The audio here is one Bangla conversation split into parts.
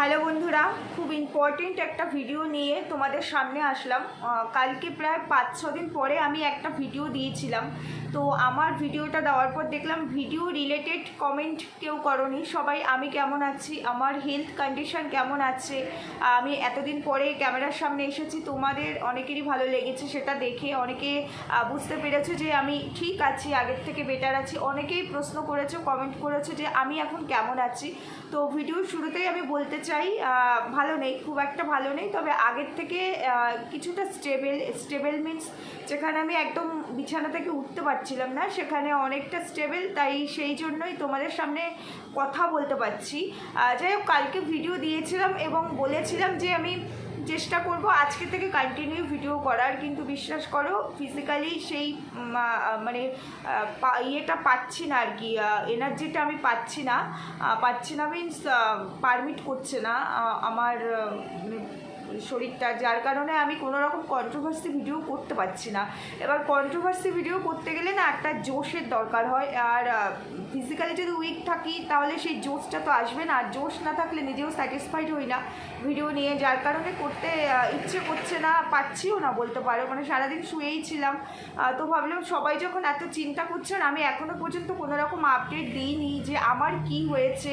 হ্যালো বন্ধুরা, খুব ইম্পর্টেন্ট একটা ভিডিও নিয়ে তোমাদের সামনে আসলাম। কালকে প্রায় পাঁচ, ছ দিন পরে আমি একটা ভিডিও দিয়েছিলাম। তো আমার ভিডিওটা দেওয়ার পর দেখলাম ভিডিও রিলেটেড কমেন্ট কেউ করনি। সবাই, আমি কেমন আছি? আমার হেলথ কন্ডিশন কেমন আছে? আমি এতদিন পরে ক্যামেরার সামনে এসেছি, তোমাদের অনেকেরই ভালো লেগেছে সেটা দেখে। অনেকে বুঝতে পেরেছ যে আমি ঠিক আছি, আগের থেকে বেটার আছি। অনেকেই প্রশ্ন করেছ কমেন্ট করেছ যে আমি এখন কেমন আছি। তো ভিডিওর শুরুতেই আমি বলতে চাই ভালো নেই, খুব একটা ভালো নেই, তবে আগের থেকে কিছুটা স্টেবেল স্টেবেল মিনস যেখানে আমি একদম বিছানা থেকে উঠতে পারছিলাম না, সেখানে অনেকটা স্টেবেল তাই সেই জন্যই তোমাদের সামনে কথা বলতে পারছি। যাই হোক, কালকে ভিডিও দিয়েছিলাম এবং বলেছিলাম যে আমি চেষ্টা করব আজকে থেকে কন্টিনিউ ভিডিও করার, কিন্তু বিশ্বাস করো ফিজিক্যালি সেই মানে ইয়েটা পাচ্ছি না আর কি এনার্জিটা আমি পাচ্ছি না। পাচ্ছি না মিনস পারমিট করছে না আমার শরীরটা, যার কারণে আমি কোনো রকম কন্ট্রোভার্সি ভিডিও করতে পারছি না। এবার কন্ট্রোভার্সি ভিডিও করতে গেলে না একটা জোশের দরকার হয়, আর ফিজিক্যালি যদি উইক থাকি, তাহলে সেই জোশটা তো আসবে না। আর জোশ না থাকলে নিজেও স্যাটিসফাইড হই না ভিডিও নিয়ে। যার কারণে করতে ইচ্ছে করছে না পাচ্ছিও না বলতে পারো। মানে সারাদিন শুয়েই ছিলাম। তো ভাবলাম সবাই যখন এত চিন্তা করছেন, আমি এখনও পর্যন্ত কোনো রকম আপডেট দিইনি যে আমার কি হয়েছে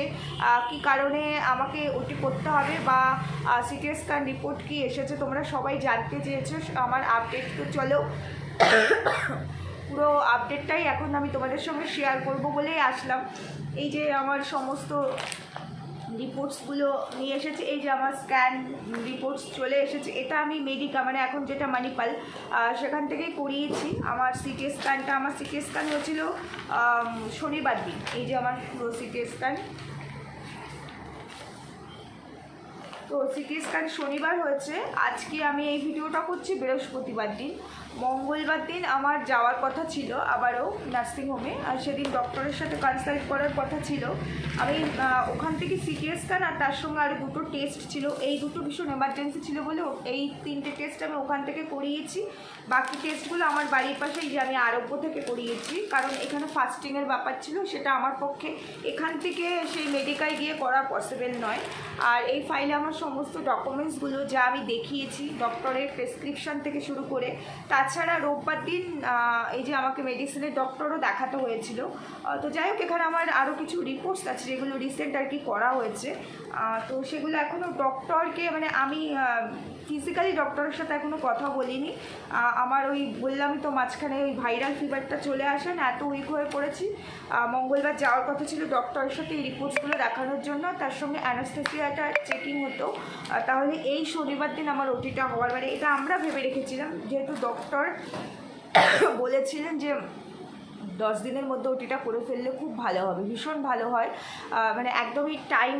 কি কারণে আমাকে ওটি করতে হবে বা সিটি স্ক্যান রিপোর্ট কি এসেছে তোমরা সবাই জানতে চেয়েছো, আমার আপডেট তো চলো। পুরো আপডেটটাই এখন আমি তোমাদের সঙ্গে শেয়ার করব বলেই আসলাম। এই যে আমার সমস্ত রিপোর্টসগুলো নিয়ে এসেছে, এই যে আমার স্ক্যান রিপোর্টস চলে এসেছে, এটা আমি মেডিকা মানে এখন যেটা মানিপাল সেখান থেকেই করিয়েছি। আমার সিটি স্ক্যানটা আমার সিটি স্ক্যান হয়েছিল শনিবার দিন। এই যে আমার পুরো সিটি স্ক্যান তো সিটি স্ক্যান শনিবার হয়েছে। আজকে আমি এই ভিডিওটা করছি বৃহস্পতিবার দিন। মঙ্গলবার দিন আমার যাওয়ার কথা ছিল, আবারও নার্সিংহোমে আর সেদিন ডক্টরের সাথে কনসাল্ট করার কথা ছিল। আমি ওখান থেকে সিটি স্ক্যান আর তার সঙ্গে আরও দুটো টেস্ট ছিল। এই দুটো ভীষণ এমার্জেন্সি ছিল বলে এই তিনটে টেস্ট আমি ওখান থেকে করিয়েছি। বাকি টেস্টগুলো আমার বাড়ির পাশেই যে আমি আরোগ্য থেকে করিয়েছি, কারণ এখানে ফাস্টিংয়ের ব্যাপার ছিল, সেটা আমার পক্ষে এখান থেকে সেই মেডিকায় গিয়ে করা পসিবল নয়। আর এই ফাইলে আমার সমস্ত ডকুমেন্টসগুলো যা আমি দেখিয়েছি ডক্টরের প্রেসক্রিপশন থেকে শুরু করে তাছাড়া রোববার দিন এই যে আমাকে মেডিসিনের ডক্টরও দেখাতে হয়েছিল। তো যাই হোক, এখানে আমার আরও কিছু রিপোর্টস আছে যেগুলো রিসেন্ট আর কি করা হয়েছে। তো সেগুলো এখনও ডক্টরকে মানে আমি ফিজিক্যালি ডক্টরের সাথে এখনও কথা বলিনি। আমার ওই বললামই তো মাঝখানে ওই ভাইরাল ফিভারটা চলে আসে না, এত উইক হয়ে পড়েছি। মঙ্গলবার যাওয়ার কথা ছিল ডক্টরের সাথে এই রিপোর্টসগুলো দেখানোর জন্য, তার সঙ্গে অ্যানাস্থেসিয়াটা চেকিং হতো। তাহলে এই শনিবার দিন আমার ওটিটা হওয়ার মানে এটা আমরা ভেবে রেখেছিলাম, যেহেতু ডক্টর বলেছিলেন যে দশ দিনের মধ্যে ওটিটা করে ফেললে খুব ভালো হবে, ভীষণ ভালো হয়। মানে একদমই টাইম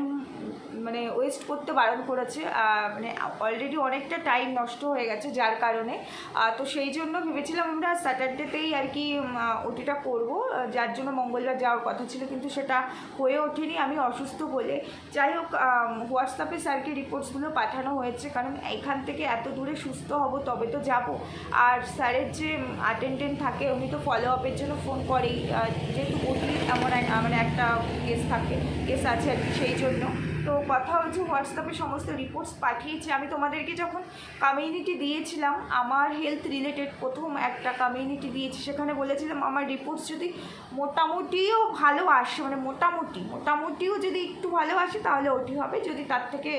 মানে ওয়েস্ট করতে বারণ করেছে মানে অলরেডি অনেকটা টাইম নষ্ট হয়ে গেছে যার কারণে। তো সেই জন্য ভেবেছিলাম আমরা স্যাটারডেতেই আর কি ওটিটা করব। যার জন্য মঙ্গলবার যাওয়ার কথা ছিল, কিন্তু সেটা হয়ে ওঠেনি। আমি অসুস্থ বলে। যাই হোক হোয়াটসঅ্যাপে স্যারকে রিপোর্টসগুলো পাঠানো হয়েছে, কারণ এখান থেকে এত দূরে সুস্থ হব, তবে তো যাব। আর স্যারের যে অ্যাটেন্ডেন্ট থাকে, উনি তো ফলো আপের জন্য ফোন করেই। যেহেতু ওটির এমন মানে একটা কেস থাকে কেস আছে আর কি, সেই জন্য। তো কথা হচ্ছে হোয়াটসঅ্যাপে সমস্ত রিপোর্টস পাঠিয়েছি। আমি তোমাদেরকে যখন কমিউনিটি দিয়েছিলাম, আমার হেলথ রিলেটেড প্রথম একটা কমিউনিটি দিয়েছি, সেখানে বলেছিলাম আমার রিপোর্টস যদি মোটামুটিও ভালো আসে মানে মোটামুটি, মোটামুটিও যদি একটু ভালো আসে তাহলে ওটি হবে, যদি তার থেকে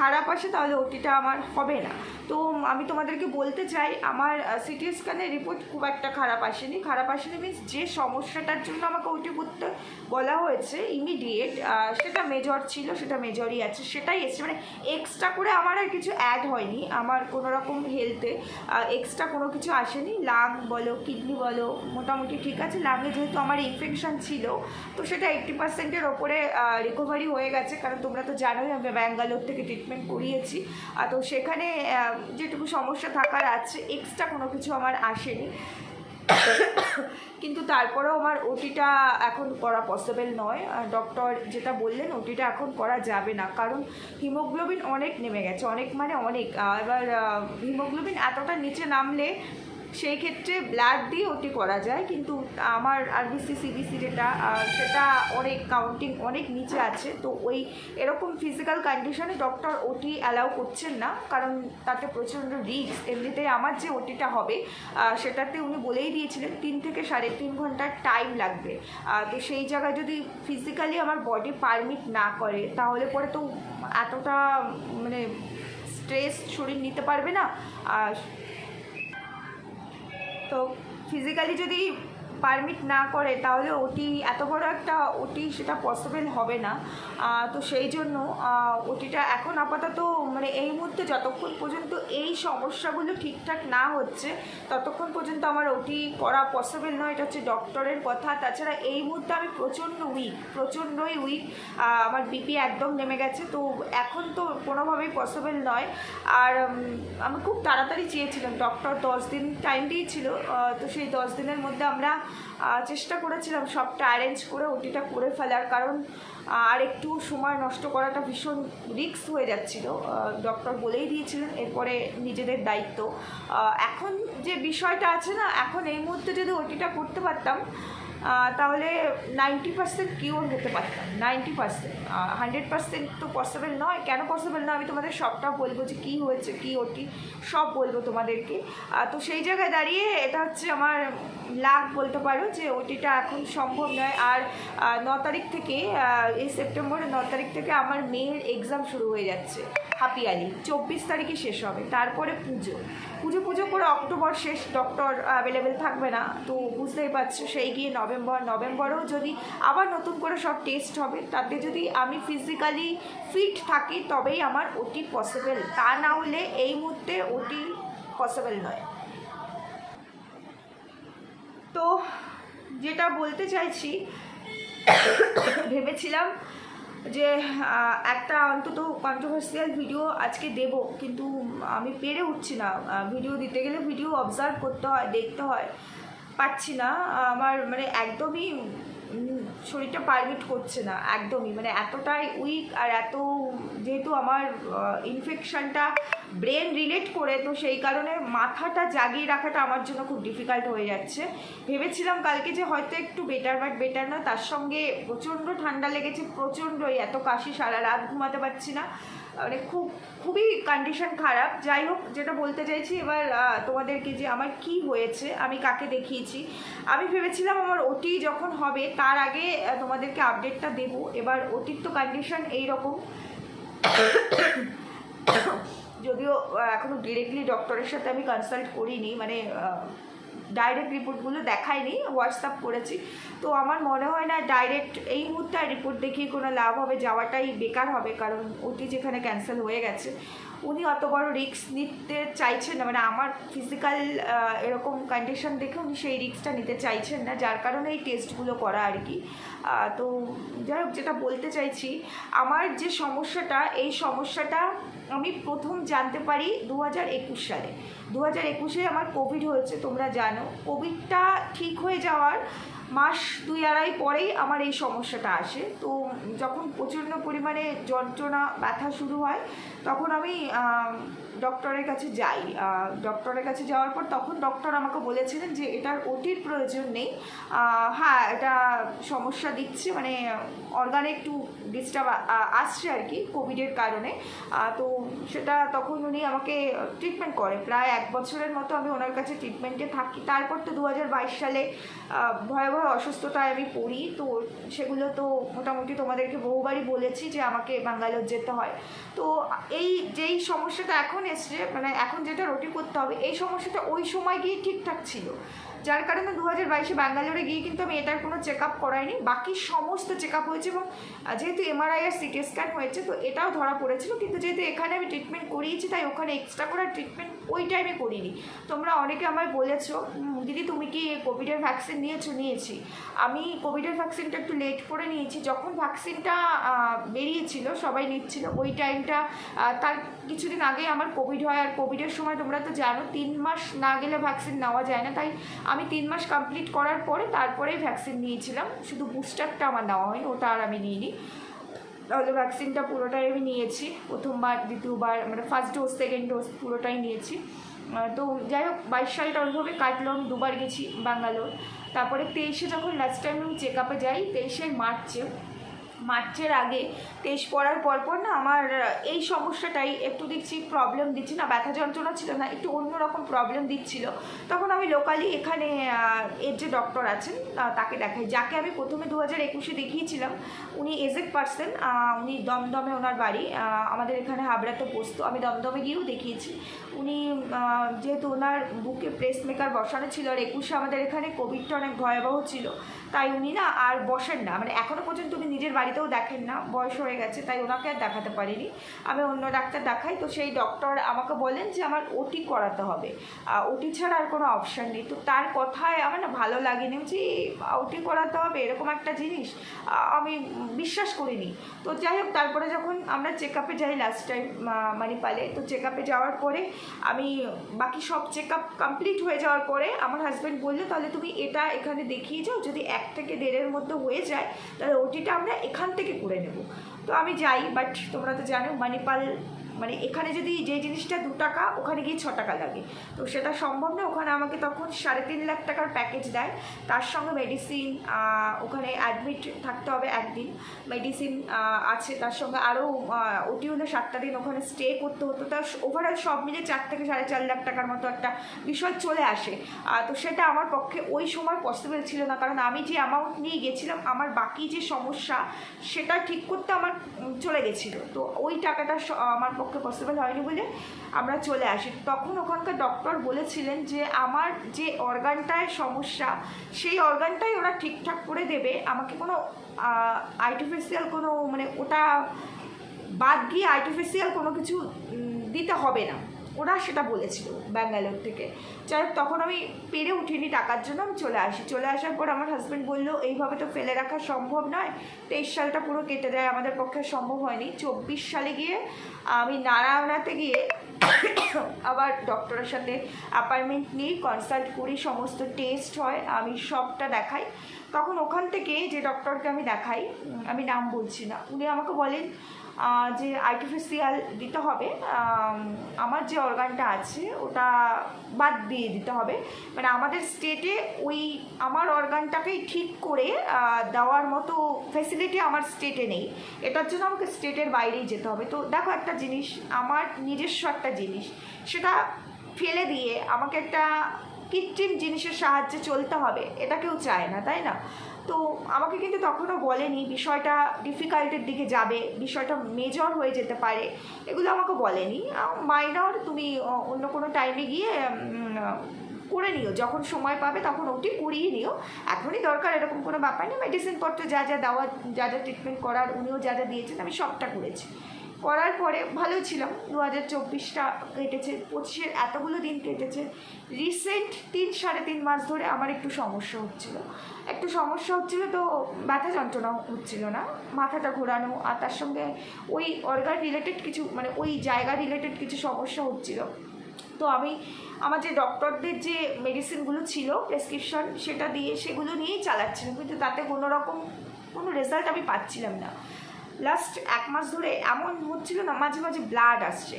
খারাপ আসে তাহলে ওটিটা আমার হবে না। তো আমি তোমাদেরকে বলতে চাই, আমার সিটি স্ক্যানের রিপোর্ট খুব একটা খারাপ আসেনি। খারাপ আসেনি মিনস যে সমস্যাটার জন্য আমাকে ওটি করতে বলা হয়েছে ইমিডিয়েট সেটা মেজর ছিল, সেটা মেজরই আছে, সেটাই এসছে। মানে এক্সট্রা করে আমার আর কিছু অ্যাড হয়নি। আমার কোনো রকম হেলথে এক্সট্রা কোনো কিছু আসেনি। লাং বলো কিডনি বলো, মোটামুটি ঠিক আছে। লাঙে যেহেতু আমার ইনফেকশন ছিল, তো সেটা এইট্টি পার্সেন্টের ওপরে রিকভারি হয়ে গেছে। কারণ তোমরা তো জানোই আমি ব্যাঙ্গালোর থেকে ট্রিটমেন্ট করিয়েছি। তো সেখানে যেটুকু সমস্যা থাকার আছে এক্সট্রা কোনো কিছু আমার আসেনি। কিন্তু তারপরেও আমার ওটিটা এখন করা পসিবল নয়। ডক্টর যেটা বললেন, ওটিটা এখন করা যাবে না। কারণ হিমোগ্লোবিন অনেক নেমে গেছে। অনেক মানে অনেক। এবার হিমোগ্লোবিন এতটা নিচে নামলে সেই ক্ষেত্রে ব্লাড দিয়ে ওটি করা যায়, কিন্তু আমার আরবিসি সিবিসি যেটা সেটা অনেক কাউন্টিং অনেক নিচে আছে। তো ওই এরকম ফিজিক্যাল কন্ডিশনে ডক্টর ওটি অ্যালাউ করছেন না, কারণ তাতে প্রচণ্ড রিস্ক এমনিতে আমার যে ওটিটা হবে সেটাতে উনি বলেই দিয়েছিলেন, তিন থেকে সাড়ে তিন ঘণ্টার টাইম লাগবে। তো সেই জায়গায় যদি ফিজিক্যালি আমার বডি পারমিট না করে, তাহলে পরে তো এতটা মানে স্ট্রেস শরীর নিতে পারবে না। আর তো ফিজিক্যালি যদি পারমিট না করে, তাহলে ওটি এত বড় একটা ওটি সেটা পসিবল হবে না। তো সেই জন্য ওটিটা এখন আপাতত মানে এই মুহূর্তে যতক্ষণ পর্যন্ত এই সমস্যাগুলো ঠিকঠাক না হচ্ছে, ততক্ষণ পর্যন্ত আমার ওটি করা পসিবল নয়। এটা হচ্ছে ডক্টরের কথা। তাছাড়া এই মুহূর্তে আমি প্রচণ্ড উইক প্রচণ্ডই উইক আমার বিপি একদম নেমে গেছে। তো এখন তো কোনোভাবেই পসিবল নয়। আর আমি খুব তাড়াতাড়ি চেয়েছিলাম। ডক্টর দশ দিন টাইম দিয়েছিল। তো সেই দশ দিনের মধ্যে আমরা চেষ্টা করেছিলাম সবটা অ্যারেঞ্জ করে, ওটিটা করে ফেলার কারণ আর একটু সময় নষ্ট করাটা ভীষণ রিক্স হয়ে যাচ্ছিল। ডক্টর বলেই দিয়েছিলেন, এরপরে নিজেদের দায়িত্ব। এখন যে বিষয়টা আছে না, এখন এই মুহূর্তে যদি ওটিটা করতে পারতাম তাহলে নাইনটি পার্সেন্ট কিওর হতে পারতাম নাইনটি পার্সেন্ট হান্ড্রেড পার্সেন্ট তো পসিবল নয়। কেন পসিবল না আমি তোমাদের সবটা বলব যে কী হয়েছে, কী ওটি, সব বলব তোমাদেরকে। তো সেই জায়গায় দাঁড়িয়ে এটা হচ্ছে আমার লাভ বলতে পারো যে ওটিটা এখন সম্ভব নয়। আর ন তারিখ থেকে এই সেপ্টেম্বরের ন তারিখ থেকে আমার মেয়ের এক্সাম শুরু হয়ে যাচ্ছে হাপিয়ালি। চব্বিশ তারিখে শেষ হবে, তারপরে পুজো। করে অক্টোবর শেষ ডক্টর অ্যাভেলেবেল থাকবে না। তো বুঝতেই পারছ, সেই গিয়ে নভেম্বর, নভেম্বরেও যদি আবার নতুন করে সব টেস্ট হবে, তাতে যদি আমি ফিজিক্যালি ফিট থাকি, তবেই আমার ওটি পসিবল তা না হলে এই মুহূর্তে ওটি পসিবল নয়। তো যেটা বলতে চাইছি, ভেবেছিলাম যে একটা অন্তত কন্ট্রোভার্সিয়াল ভিডিও আজকে দেব, কিন্তু আমি পেরে উঠছি না। ভিডিও দিতে গেলে ভিডিও অবজার্ভ করতে হয়, দেখতে হয়। পাচ্ছি না। আমার মানে একদমই শরীরটা পারমিট করছে না, একদমই। মানে এতটাই উইক আর এত, যেহেতু আমার ইনফেকশনটা ব্রেন রিলেট করে, তো সেই কারণে মাথাটা জাগিয়ে রাখাটা আমার জন্য খুব ডিফিকাল্ট হয়ে যাচ্ছে। ভেবেছিলাম কালকে যে হয়তো একটু বেটার বাট বেটার না। তার সঙ্গে প্রচণ্ড ঠান্ডা লেগেছে প্রচণ্ডই এত কাশি সারা রাত ঘুমাতে পারছি না। মানে খুব খুবই কন্ডিশন খারাপ। যাই হোক যেটা বলতে চাইছি এবার তোমাদেরকে যে আমার কি হয়েছে আমি কাকে দেখিয়েছি। আমি ভেবেছিলাম আমার ওটি যখন হবে তার আগে তোমাদেরকে আপডেটটা দেবো। এবার ওটির তো কন্ডিশন এইরকম। যদিও আহ, এখনও ডিরেক্টলি ডক্টরের সাথে আমি কনসাল্ট করিনি মানে ডাইরেক্ট রিপোর্টগুলো দেখাইনি হোয়াটসঅ্যাপ করেছি। তো আমার মনে হয় না ডাইরেক্ট এই মুহূর্তে রিপোর্ট দেখিয়ে কোনো লাভ হবে, যাওয়াটাই বেকার হবে, কারণ ওটি যেখানে ক্যান্সেল হয়ে গেছে, উনি অত বড় রিস্ক নিতে চাইছেন না। মানে আমার ফিজিক্যাল এরকম কন্ডিশন দেখে উনি সেই রিস্কটা নিতে চাইছেন না, যার কারণে এই টেস্টগুলো করা আর কি। তো যাই হোক, যেটা বলতে চাইছি, আমার যে সমস্যাটা, এই সমস্যাটা আমি প্রথম জানতে পারি দু হাজার একুশ সালে। দু হাজার একুশে আমার কোভিড হয়েছে, তোমরা জানো। কোভিডটা ঠিক হয়ে যাওয়ার মাস দুই আড়াই পরেই আমার এই সমস্যাটা আসে। তো যখন প্রচণ্ড পরিমাণে যন্ত্রণা, ব্যথা শুরু হয় তখন আমি ডক্টরের কাছে যাই। ডক্টরের কাছে যাওয়ার পর তখন ডক্টর আমাকে বলেছিলেন যে এটার ওটির প্রয়োজন নেই। হ্যাঁ এটা সমস্যা দিচ্ছে মানে অর্গানে একটু ডিস্টার্ব আসছে আর কি কোভিডের কারণে। তো সেটা তখন উনি আমাকে ট্রিটমেন্ট করে। প্রায় এক বছরের মতো আমি ওনার কাছে ট্রিটমেন্টে থাকি। তারপর তো দু হাজার বাইশ সালে ভয়াবহ অসুস্থতায় আমি পড়ি। তো সেগুলো তো মোটামুটি তোমাদেরকে বহুবারই বলেছি যে আমাকে ব্যাঙ্গালোর যেতে হয়। তো এই যেই সমস্যাটা এখন এসছে মানে এখন যেটা রুটি করতে হবে, এই সমস্যাটা ওই সময় গিয়ে ঠিকঠাক ছিল। যার কারণে দু হাজার বাইশে ব্যাঙ্গালোরে গিয়ে কিন্তু আমি এটার কোনো চেক আপ করাইনি। বাকি সমস্ত চেক আপ হয়েছে এবং যেহেতু এমআরআই আর সিটি স্ক্যান হয়েছে, তো এটাও ধরা পড়েছিল। কিন্তু যেহেতু এখানে আমি ট্রিটমেন্ট করিয়েছি, তাই ওখানে এক্সট্রা করে ট্রিটমেন্ট ওই টাইমে করিনি। তোমরা অনেকে আমায় বলেছ দিদি, তুমি কি কোভিডের ভ্যাকসিন নিয়েছো? নিয়েছি। আমি কোভিডের ভ্যাকসিনটা একটু লেট করে নিয়েছি। যখন ভ্যাকসিনটা বেরিয়েছিল, সবাই নিচ্ছিল, ওই টাইমটা তার কিছুদিন আগে আমার কোভিড হয়। আর কোভিডের সময় তোমরা তো জানো, তিন মাস না গেলে ভ্যাকসিন নেওয়া যায় না। তাই আমি তিন মাস কমপ্লিট করার পরে তারপরেই ভ্যাকসিন নিয়েছিলাম। শুধু বুস্টারটা আমার নেওয়া হয়নি, ওটা আর আমি নিইনি। তাহলে ভ্যাকসিনটা পুরোটাই আমি নিয়েছি। প্রথমবার, দ্বিতীয়বার মানে ফার্স্ট ডোজ সেকেন্ড ডোজ পুরোটাই নিয়েছি। তো যাই হোক, বাইশ সালটা ওইভাবে কাটলো। আমি দুবার গেছি ব্যাঙ্গালোর তারপরে তেইশে যখন লাস্ট টাইম আমি চেক আপে যাই, তেইশে মার্চে মার্চের আগে তেইশ পড়ার পর পর না আমার এই সমস্যাটাই একটু দেখছি প্রবলেম দিচ্ছি না, ব্যথা যন্ত্রণা ছিল না, একটু অন্যরকম প্রবলেম দিচ্ছিল। তখন আমি লোকালি এখানে এর যে ডক্টর আছেন তাকে দেখাই। যাকে আমি প্রথমে দু হাজার একুশে দেখিয়েছিলাম, উনি এজেড পার্সন উনি দমদমে ওনার বাড়ি আমাদের এখানে হাবড়াতে বসতো। আমি দমদমে গিয়েও দেখিয়েছি। উনি যেহেতু ওনার বুকে প্রেস মেকার বসানো ছিল, আর একুশে আমাদের এখানে কোভিডটা অনেক ভয়াবহ ছিল, তাই উনি না আর বসেন না। মানে এখনও পর্যন্ত উনি নিজের বাড়িতেও দেখেন না, বয়স হয়ে গেছে, তাই ওনাকে আর দেখাতে পারিনি। আমি অন্য ডাক্তার দেখাই, তো সেই ডক্টর আমাকে বলেন যে আমার ওটি করাতে হবে। ওটি ছাড়া আর কোনো অপশান নেই। তো তার কথায় আমার না ভালো লাগেনি যে ওটি করাতে হবে, এরকম একটা জিনিস আমি বিশ্বাস করিনি। তো যাই হোক, তারপরে যখন আমরা চেক আপে যাই লাস্ট টাইম মানিপালে, তো চেক আপে যাওয়ার পরে আমি বাকি সব চেক আপ কমপ্লিট হয়ে যাওয়ার পরে আমার হাজব্যান্ড বলল, তাহলে তুমি এটা এখানে দেখিয়ে যাও, যদি এক থেকে দেড়ের মধ্যে হয়ে যায়, তাহলে ওটিটা আমরা এখান থেকে করে নেব। তো আমি যাই বাট তোমরা তো জানো মানিপাল মানে এখানে যদি যে জিনিসটা দু টাকা, ওখানে গিয়ে ছ টাকা লাগে। তো সেটা সম্ভব না, ওখানে আমাকে তখন সাড়ে তিন লাখ টাকার প্যাকেজ দেয়। তার সঙ্গে মেডিসিন ওখানে অ্যাডমিট থাকতে হবে একদিন। মেডিসিন আছে, তার সঙ্গে আরও ওটি হলে সাতটা দিন ওখানে স্টে করতে হতো। তার ওভারঅল সব মিলে চার থেকে সাড়ে চার লাখ টাকার মতো একটা বিষয় চলে আসে। তো সেটা আমার পক্ষে ওই সময় পসিবল ছিল না। কারণ আমি যে অ্যামাউন্ট নিয়ে গেছিলাম, আমার বাকি যে সমস্যা, সেটা ঠিক করতে আমার চলে গেছিল। তো ওই টাকাটা আমার পক্ষে পসিবল হয়নি বলে আমরা চলে আসি। তখন ওখানকার ডক্টর বলেছিলেন যে, আমার যে অর্গানটায় সমস্যা, সেই অর্গানটাই ওরা ঠিকঠাক করে দেবে। আমাকে কোনো আর্টিফিশিয়াল কোনো মানে ওটা বাদ গিয়ে আর্টিফিশিয়াল কোনো কিছু দিতে হবে না। ওরা সেটা বলেছিল ব্যাঙ্গালোর থেকে। যাই হোক, তখন আমি পেরে উঠিনি টাকার জন্য, আমি চলে আসি। চলে আসার পর আমার হাজব্যান্ড বলল, এইভাবে তো ফেলে রাখা সম্ভব নয়। তেইশ সালটা পুরো কেটে দেয়, আমাদের পক্ষে সম্ভব হয়নি। চব্বিশ সালে গিয়ে আমি নারায়ণাতে গিয়ে আবার ডক্টরের সাথে অ্যাপয়েন্টমেন্ট নিই কনসাল্ট করি, সমস্ত টেস্ট হয়, আমি সবটা দেখাই। তখন ওখান থেকে যে ডক্টরকে আমি দেখাই, আমি নাম বলছি না। উনি আমাকে বলেন যে আর্টিফিশিয়াল দিতে হবে আমার যে অর্গানটা আছে, ওটা বাদ দিয়ে দিতে হবে। মানে আমাদের স্টেটে ওই আমার অর্গানটাকেই ঠিক করে দেওয়ার মতো ফেসিলিটি আমার স্টেটে নেই। এটার জন্য আমাকে স্টেটের বাইরেই যেতে হবে। তো দেখো একটা জিনিস, আমার নিজস্ব একটা জিনিস। সেটা ফেলে দিয়ে আমাকে একটা কৃত্রিম জিনিসের সাহায্যে চলতে হবে। এটা কেউ চায় না, তাই না? তো আমাকে কিন্তু তখনও বলেনি, বিষয়টা ডিফিকাল্টের দিকে যাবে, বিষয়টা মেজর হয়ে যেতে পারে, এগুলো আমাকে বলেনি। মাইনর তুমি অন্য কোনো টাইমে গিয়ে করে নিও, যখন সময় পাবে তখন ওটি করিয়ে নিও। এখনই দরকার, এরকম কোনো ব্যাপার নেই মেডিসিনপত্র যা যা দেওয়া যা যা ট্রিটমেন্ট করার, উনিও যা যা দিয়েছেন, আমি সবটা করেছি। করার পরে ভালো ছিলাম। দু হাজার চব্বিশটা কেটেছে, পঁচিশের এতগুলো দিন কেটেছে। রিসেন্ট তিন সাড়ে তিন মাস ধরে আমার একটু সমস্যা হচ্ছিল। একটু সমস্যা হচ্ছিল তো ব্যথা যন্ত্রণা হচ্ছিল না। মাথাটা ঘোরানো আর তার সঙ্গে ওই অর্গান রিলেটেড কিছু মানে ওই জায়গা রিলেটেড কিছু সমস্যা হচ্ছিল। তো আমি, আমার যে ডক্টরদের যে মেডিসিনগুলো ছিল প্রেসক্রিপশন সেটা দিয়ে সেগুলো নিয়েই চালাচ্ছিলাম। কিন্তু তাতে কোনো রকম, কোনো রেজাল্ট আমি পাচ্ছিলাম না। লাস্ট এক মাস ধরে এমন হচ্ছিল না, মাঝে মাঝে ব্লাড আসছে।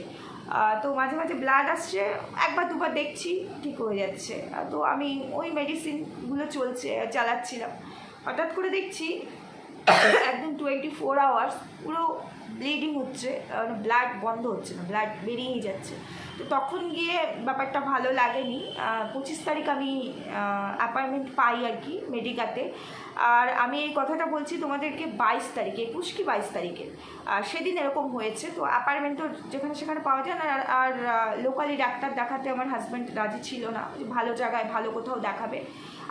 তো মাঝে মাঝে ব্লাড আসছে, একবার দুবার দেখছি, ঠিক হয়ে যাচ্ছে। তো আমি ওই মেডিসিনগুলো চলছে, চালাচ্ছিলাম। হঠাৎ করে দেখছি, একদম টোয়েন্টি ফোর আওয়ার্স পুরো ব্লিডিং হচ্ছে ব্লাড বন্ধ হচ্ছে না ব্লাড বেরিয়েই যাচ্ছে। তো তখন গিয়ে ব্যাপারটা ভালো লাগেনি। পঁচিশ তারিখ আমি অ্যাপয়েন্টমেন্ট পাই আর কি মেডিকাতে। আর আমি এই কথাটা বলছি তোমাদেরকে বাইশ তারিখে, একুশ কি বাইশ তারিখে। আর সেদিন এরকম হয়েছে, তো অ্যাপার্টমেন্ট তো যেখানে সেখানে পাওয়া যায় না। আর লোকালি ডাক্তার দেখাতে আমার হাজব্যান্ড রাজি ছিল না। ভালো জায়গায় ভালো কোথাও দেখাবে।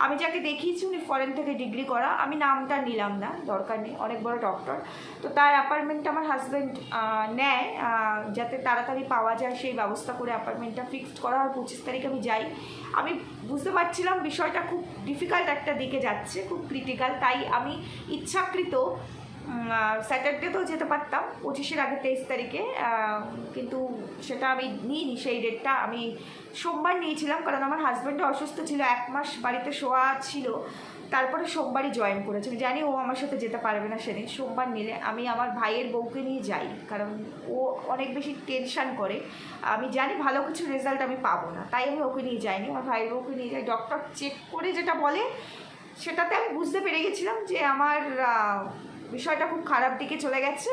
আমি যাকে দেখিয়েছি উনি ফরেন থেকে ডিগ্রি করা, আমি নামটা নিলাম না, দরকার নেই, অনেক বড় ডক্টর তো তার অ্যাপার্টমেন্টটা আমার হাজব্যান্ড নেয় যাতে তাড়াতাড়ি পাওয়া যায় সেই ব্যবস্থা করে অ্যাপার্টমেন্টটা ফিক্সড করা হয় পঁচিশ তারিখ আমি যাই। আমি বুঝতে পারছিলাম বিষয়টা খুব ডিফিকাল্ট একটা দিকে যাচ্ছে, খুব ক্রিটিক্যাল তাই আমি ইচ্ছাকৃত স্যাটারডেতেও যেতে পারতাম, পঁচিশের আগে তেইশ তারিখে কিন্তু সেটা আমি নিইনি, সেই ডেটটা আমি সোমবার নিয়েছিলাম, কারণ আমার হাজব্যান্ডও অসুস্থ ছিল, এক মাস বাড়িতে শোয়া ছিল, তারপরে সোমবারই জয়েন করেছে। আমি জানি ও আমার সাথে যেতে পারবে না সেদিন, সোমবার নিলে আমি আমার ভাইয়ের বউকে নিয়ে যাই, কারণ ও অনেক বেশি টেনশান করে। আমি জানি ভালো কিছু রেজাল্ট আমি পাবো না, তাই আমি ওকে নিয়ে যাইনি, আমার ভাইয়ের বউকে নিয়ে যাই। ডক্টর চেক করে যেটা বলে, সেটাতে আমি বুঝতে পেরে গেছিলাম যে আমার বিষয়টা খুব খারাপ দিকে চলে গেছে।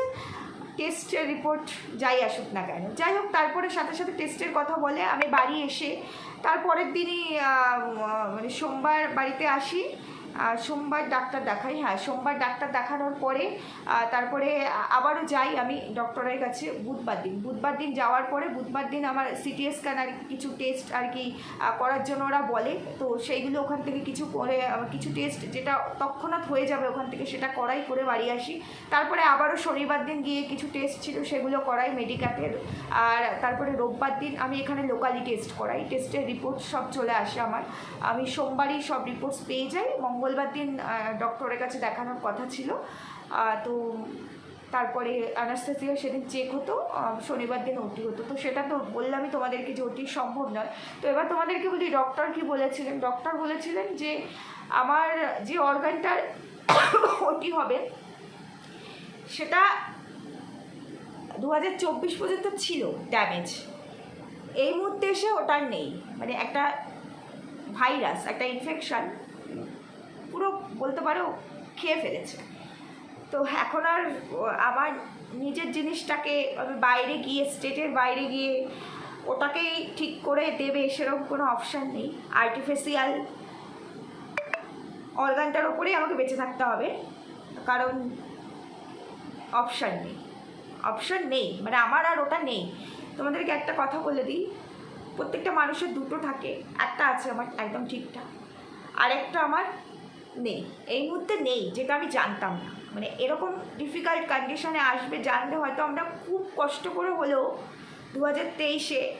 টেস্টের রিপোর্ট যাই আসুক না কেন। যাই হোক, তারপরে সাথে সাথে টেস্টের কথা বলে আমি বাড়ি এসে তারপরের দিনই মানে সোমবার বাড়িতে আসি। সোমবার ডাক্তার দেখাই হ্যাঁ সোমবার ডাক্তার দেখানোর পরে তারপরে আবারও যাই আমি ডক্টরের কাছে বুধবার দিন। বুধবার দিন যাওয়ার পরে, বুধবার দিন আমার সিটি স্ক্যান আর কিছু টেস্ট আর কি করার জন্য ওরা বলে। তো সেইগুলো ওখান থেকে কিছু করে কিছু টেস্ট যেটা তৎক্ষণাৎ হয়ে যাবে ওখান থেকে সেটা করাই করে বাড়ি আসি। তারপরে আবারও শনিবার দিন গিয়ে কিছু টেস্ট ছিল, সেগুলো করাই মেডিক্যাটের। আর তারপরে রোববার দিন আমি এখানে লোকালি টেস্ট করাই। টেস্টের রিপোর্ট সব চলে আসে আমার। আমি সোমবারই সব রিপোর্টস পেয়ে যাই মঙ্গলবার দিন ডক্টরের কাছে দেখানোর কথা ছিল। তো তারপরে অ্যানাস্থেসিয়া সেদিন চেক হতো শনিবার দিন ওটি হতো। তো সেটা তো বললামই তোমাদেরকে যে ওটি সম্ভব নয়। তো এবার তোমাদেরকে বলি ডক্টর কি বলেছিলেন? ডক্টর বলেছিলেন যে, আমার যে অর্গানটার ওটি হবে, সেটা দু হাজার চব্বিশ পর্যন্ত ছিল ড্যামেজ এই মুহূর্তে এসে ওটার নেই। মানে একটা ভাইরাস একটা ইনফেকশন পুরো বলতে পারো খেয়ে ফেলেছে। তো এখন আর আমার নিজের জিনিসটাকে আমি বাইরে গিয়ে, স্টেটের বাইরে গিয়ে ওটাকেই ঠিক করে দেবে সেরকম কোনো অপশান নেই। আর্টিফিশিয়াল অর্গানটার ওপরেই আমাকে বেঁচে থাকতে হবে, কারণ অপশান নেই। অপশান নেই মানে আমার আর ওটা নেই। তোমাদেরকে একটা কথা বলে দিই, প্রত্যেকটা মানুষের দুটো থাকে, একটা আছে আমার একদম ঠিকঠাক, আরেকটা আমার নেই। এই মুহূর্তে নেই, যেটা আমি জানতাম না। মানে এরকম ডিফিকাল্ট কন্ডিশনে আসবে জানলে হয়তো আমরা খুব কষ্ট করে হলেও দু হাজার তেইশে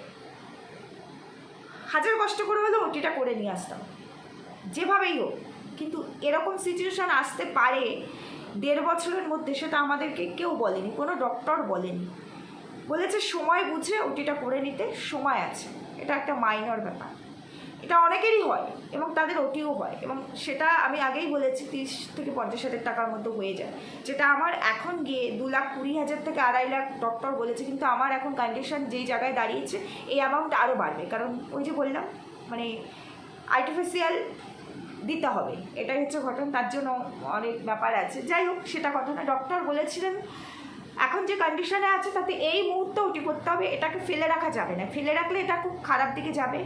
হাজার কষ্ট করে হলেও ওটিটা করে নিয়ে আসতাম। যেভাবেই হোক, কিন্তু এরকম সিচুয়েশান আসতে পারে দেড় বছরের মধ্যে সেটা আমাদেরকে কেউ বলেনি, কোনো ডক্টর বলেনি। বলেছে সময় বুঝে ওটিটা করে নিতে সময় আছে। এটা একটা মাইনর ব্যাপার। এটা অনেকেরই হয় এবং তাদের ওটিও হয় এবং সেটা আমি আগেই বলেছি, তিরিশ থেকে পঞ্চাশ হাজার টাকার মধ্যে হয়ে যায়। যেটা আমার এখন গিয়ে দু লাখ কুড়ি হাজার থেকে আড়াই লাখ ডক্টর বলেছে, কিন্তু আমার এখন কন্ডিশন যেই জায়গায় দাঁড়িয়েছে, এই অ্যামাউন্ট আরও বাড়বে। কারণ ওই যে বললাম মানে আর্টিফিশিয়াল দিতে হবে। এটাই হচ্ছে ঘটনা, তার জন্য অনেক ব্যাপার আছে। যাই হোক, সেটা কথা না। ডক্টর বলেছিলেন, এখন যে কন্ডিশনে আছে, তাতে এই মুহূর্তে ওটি করতে হবে, এটাকে ফেলে রাখা যাবে না। ফেলে রাখলে এটা খুব খারাপ দিকে যাবে।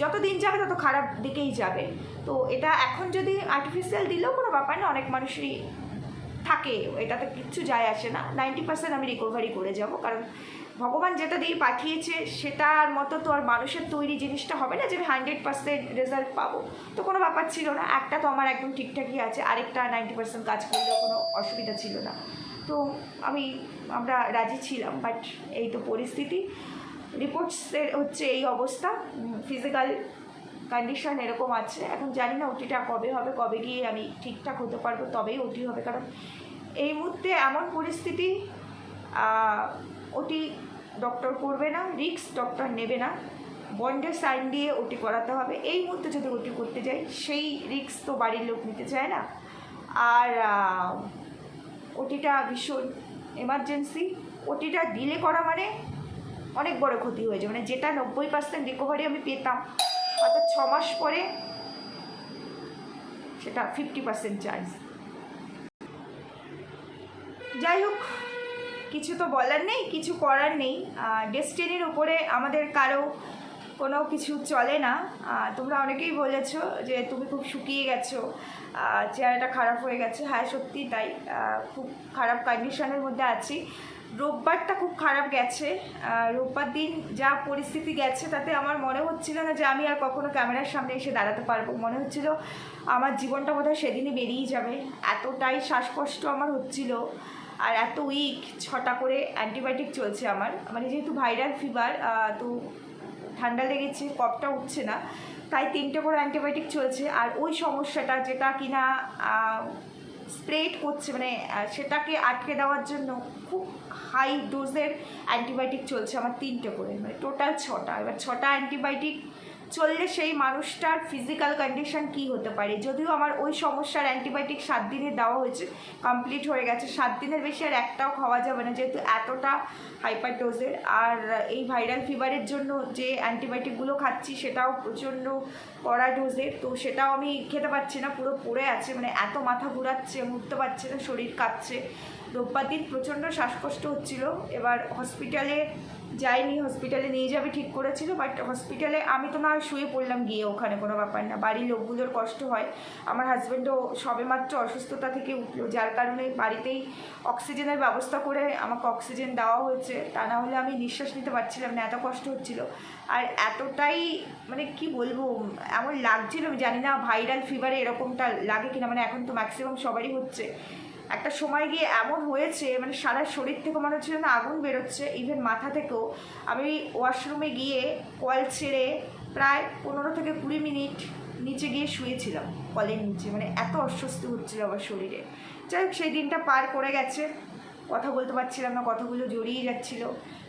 যত দিন যাবে তত খারাপ দিকেই যাবে। তো এটা এখন যদি আর্টিফিশিয়াল দিলেও কোনো ব্যাপার না, অনেক মানুষই থাকে, এটাতে কিচ্ছু যায় আসে না। নাইনটি পার্সেন্ট আমি রিকভারি করে যাব, কারণ ভগবান যেটা দিয়ে পাঠিয়েছে, সেটার মতো তো আর মানুষের তৈরি জিনিসটা হবে না যে আমি হান্ড্রেড পার্সেন্ট রেজাল্ট পাবো। তো কোনো ব্যাপার ছিল না, একটা তো আমার একদম ঠিকঠাকই আছে, আরেকটা নাইনটি পার্সেন্ট কাজ করলেও কোনো অসুবিধা ছিল না। তো আমি, আমরা রাজি ছিলাম বাট এই তো পরিস্থিতি। রিপোর্টসের হচ্ছে এই অবস্থা ফিজিক্যাল কন্ডিশন এরকম আছে। এখন জানি না ওটিটা কবে হবে, কবে গিয়ে আমি ঠিকঠাক হতে পারব, তবেই ওটি হবে। কারণ এই মুহূর্তে এমন পরিস্থিতি ওটি ডক্টর করবে না রিক্স ডক্টর নেবে না। বন্ডের সাইন দিয়ে ওটি করাতে হবে। এই মুহূর্তে যদি ওটি করতে যাই, সেই রিক্স তো বাড়ির লোক নিতে চায় না। আর ওটিটা ভীষণ এমার্জেন্সি ওটিটা ডিলে করা মানে অনেক বড় ক্ষতি হয়ে যায় মানে যেটা নব্বই পার্সেন্ট রিকভারি আমি পেতাম, অর্থাৎ ছ মাস পরে সেটা ফিফটি পার্সেন্ট চার্জ যাই হোক, কিছু তো বলার নেই, কিছু করার নেই। ডেস্টিনির উপরে আমাদের কারও কোনো কিছু চলে না। তোমরা অনেকেই বলেছ যে তুমি খুব শুকিয়ে গেছো চেহারাটা খারাপ হয়ে গেছে। হ্যাঁ সত্যি তাই খুব খারাপ কন্ডিশনের মধ্যে আছি। রোববারটা খুব খারাপ গেছে। রোববার দিন যা পরিস্থিতি গেছে, তাতে আমার মনে হচ্ছিল না যে আমি আর কখনো ক্যামেরার সামনে এসে দাঁড়াতে পারব। মনে হচ্ছিল আমার জীবনটা বোধহয় সেদিনই বেরিয়ে যাবে। এতটাই শ্বাসকষ্ট আমার হচ্ছিল। আর এত উইক ছটা করে অ্যান্টিবায়োটিক চলছে আমার। মানে যেহেতু ভাইরাল ফিভার তো ঠান্ডা লেগেছে কপটা উঠছে না। তাই তিনটে করে অ্যান্টিবায়োটিক চলছে। আর ওই সমস্যাটা যেটা কিনা স্প্রেড করছে মানে সেটাকে আটকে দেওয়ার জন্য খুব হাই ডোজের অ্যান্টিবায়োটিক চলছে আমার তিনটে করে মানে টোটাল ছটা। এবার ছটা অ্যান্টিবায়োটিক চললে সেই মানুষটার ফিজিক্যাল কন্ডিশন কি হতে পারে? যদিও আমার ওই সমস্যার অ্যান্টিবায়োটিক সাত দিনে দেওয়া হয়েছে কমপ্লিট হয়ে গেছে। সাত দিনের বেশি আর একটাও খাওয়া যাবে না, যেহেতু এতটা হাইপার ডোজের আর এই ভাইরাল ফিভারের জন্য যে অ্যান্টিবায়োটিকগুলো খাচ্ছি, সেটাও প্রচণ্ড কড়া ডোজের তো সেটাও আমি খেতে পারছি না, পুরো পড়ে আছে মানে এত মাথা ঘুরাচ্ছে, উঠতে পারছি না, শরীর কাঁপছে। রোববার দিন প্রচণ্ড শ্বাসকষ্ট হচ্ছিল। এবার হসপিটালে যাইনি হসপিটালে নিয়ে যাবে ঠিক করেছিল বাট হসপিটালে আমি তো না শুয়ে পড়লাম গিয়ে ওখানে, কোনো ব্যাপার না। বাড়ির লোকগুলোর কষ্ট হয়। আমার হাজব্যান্ডও সবেমাত্র অসুস্থতা থেকে উঠল, যার কারণে বাড়িতেই অক্সিজেনের ব্যবস্থা করে আমাকে অক্সিজেন দেওয়া হয়েছে। তা না হলে আমি নিঃশ্বাস নিতে পারছিলাম না, এত কষ্ট হচ্ছিল। আর এতটাই মানে কি বলব, এমন লাগছিল জানি না ভাইরাল ফিভারে এরকমটা লাগে কিনা মানে এখন তো ম্যাক্সিমাম সবারই হচ্ছে। একটা সময় গিয়ে এমন হয়েছে মানে সারা শরীর থেকে মনে হচ্ছিল না আগুন বেরোচ্ছে ইভেন মাথা থেকেও। আমি ওয়াশরুমে গিয়ে কল ছেড়ে প্রায় পনেরো থেকে কুড়ি মিনিট নিচে গিয়ে শুয়েছিলাম, কলের নিচে। মানে এত অস্বস্তি হচ্ছিল আমার শরীরে। যাই হোক, সেই দিনটা পার করে গেছে। কথা বলতে পারছিলাম না, কথাগুলো জড়িয়ে যাচ্ছিল।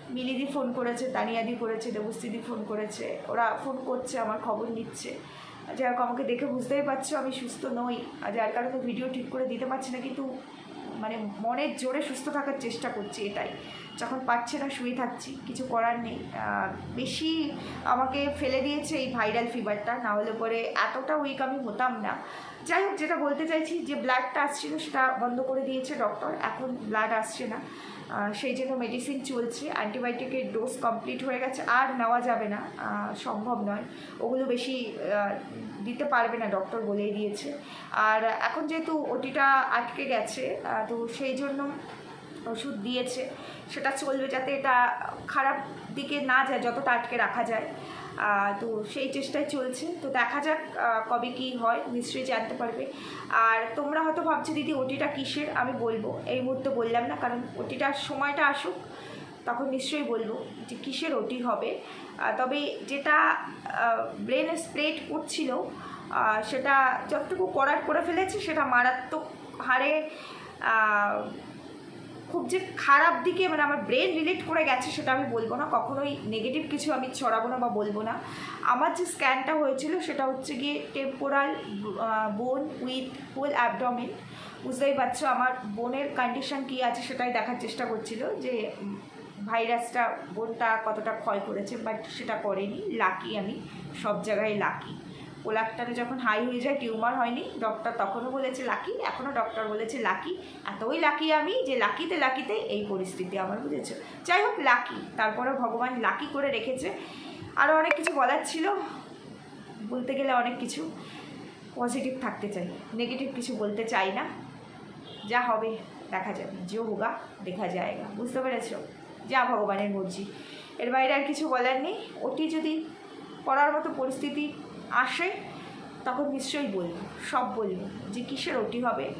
মিলিদি ফোন করেছে, তানিয়াদি করেছে দেবস্থিদি ফোন করেছে। ওরা ফোন করছে, আমার খবর নিচ্ছে। যাই হোক, আমাকে দেখে বুঝতেই পারছ, আমি সুস্থ নই। আর যার কারণে ভিডিও ঠিক করে দিতে পারছি না, কিন্তু মানে মনের জোরে সুস্থ থাকার চেষ্টা করছি এটাই। যখন পাচ্ছে না, শুয়ে থাকছি, কিছু করার নেই। বেশি আমাকে ফেলে দিয়েছে এই ভাইরাল ফিভারটা না হলে পরে এতটা উইক আমি হতাম না। যাই হোক, যেটা বলতে চাইছি যে ব্লাডটা আসছিল সেটা বন্ধ করে দিয়েছে ডক্টর এখন ব্লাড আসছে না। সেই জন্য মেডিসিন চলছে। অ্যান্টিবায়োটিকের ডোজ কমপ্লিট হয়ে গেছে। আর নেওয়া যাবে না। সম্ভব নয়। ওগুলো বেশি দিতে পারবে না ডক্টর বলেই দিয়েছে। আর এখন যেহেতু ওটিটা আটকে গেছে তো সেই জন্য ওষুধ দিয়েছে। সেটা চলবে যাতে এটা খারাপ দিকে না যায়, যতটা আটকে রাখা যায়। তো সেই চেষ্টায় চলছে। তো দেখা যাক কবে কি হয়, নিশ্চয়ই জানতে পারবে। আর তোমরা হয়তো ভাবছ, দিদি, ওটিটা কিসের? আমি বলব। এই মুহূর্তে বললাম না, কারণ ওটিটার সময়টা আসুক, তখন নিশ্চয়ই বলব যে কিসের ওটি হবে। তবে যেটা ব্রেনে স্প্রেড করছিল সেটা যতটুকু করার করে ফেলেছে, সেটা মারাত্মক হারে খুব যে খারাপ দিকে মানে আমার ব্রেন রিলেট করে গেছে সেটা আমি বলব না। কখনোই নেগেটিভ কিছু আমি ছড়াবো না বা বলব না। আমার যে স্ক্যানটা হয়েছিল সেটা হচ্ছে গিয়ে টেম্পোরাল বোন উইথ হোল অ্যাবডমিন বুঝতেই পারছ আমার বোনের কন্ডিশন কী আছে সেটাই দেখার চেষ্টা করছিল যে ভাইরাসটা বোনটা কতটা ক্ষয় করেছে বাট সেটা করেনি। লাকি আমি, সব জায়গায় লাকি কোলাকটারে যখন হাই হয়ে যায় টিউমার হয়নি ডক্টর তখনও বলেছে লাকি এখনও ডক্টর বলেছে লাকি এতই লাকি আমি, যে লাকিতে লাকিতে এই পরিস্থিতি আমার বুঝেছ। যাই হোক লাকি তারপরে ভগবান লাকি করে রেখেছে। আরও অনেক কিছু বলার ছিল। বলতে গেলে অনেক কিছু। পজিটিভ থাকতে চাই। নেগেটিভ কিছু বলতে চাই না। যা হবে, দেখা যাবে যে হোগা দেখা যায়গা বুঝতে পেরেছ? যা ভগবানের মর্জি। এর বাইরে আর কিছু বলার নেই। ওটি যদি করার মতো পরিস্থিতি আসে, তখন নিশ্চয়ই বলব, সব বলব যে কিসের ওটি হবে।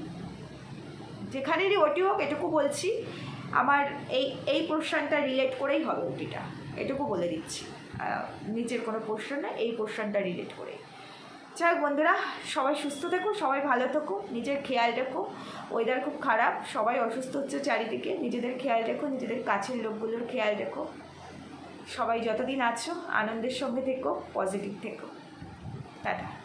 যেখানেরই ওটি হোক, এটুকু বলছি, আমার এই এই পোর্শনটা রিলেট করেই হবে ওটিটা। এটুকু বলে দিচ্ছি। নিচের কোনো পোর্শন না, এই পোর্শনটা রিলেট করে। যাই হোক বন্ধুরা, সবাই সুস্থ থেকো, সবাই ভালো থেকো, নিজের খেয়াল রেখো। ওয়েদার খুব খারাপ, সবাই অসুস্থ হচ্ছে চারিদিকে, নিজেদের খেয়াল রেখো, নিজেদের কাছের লোকগুলোর খেয়াল রেখো। সবাই যতদিন আছো, আনন্দের সঙ্গে থেকো পজিটিভ থেকো। টাটা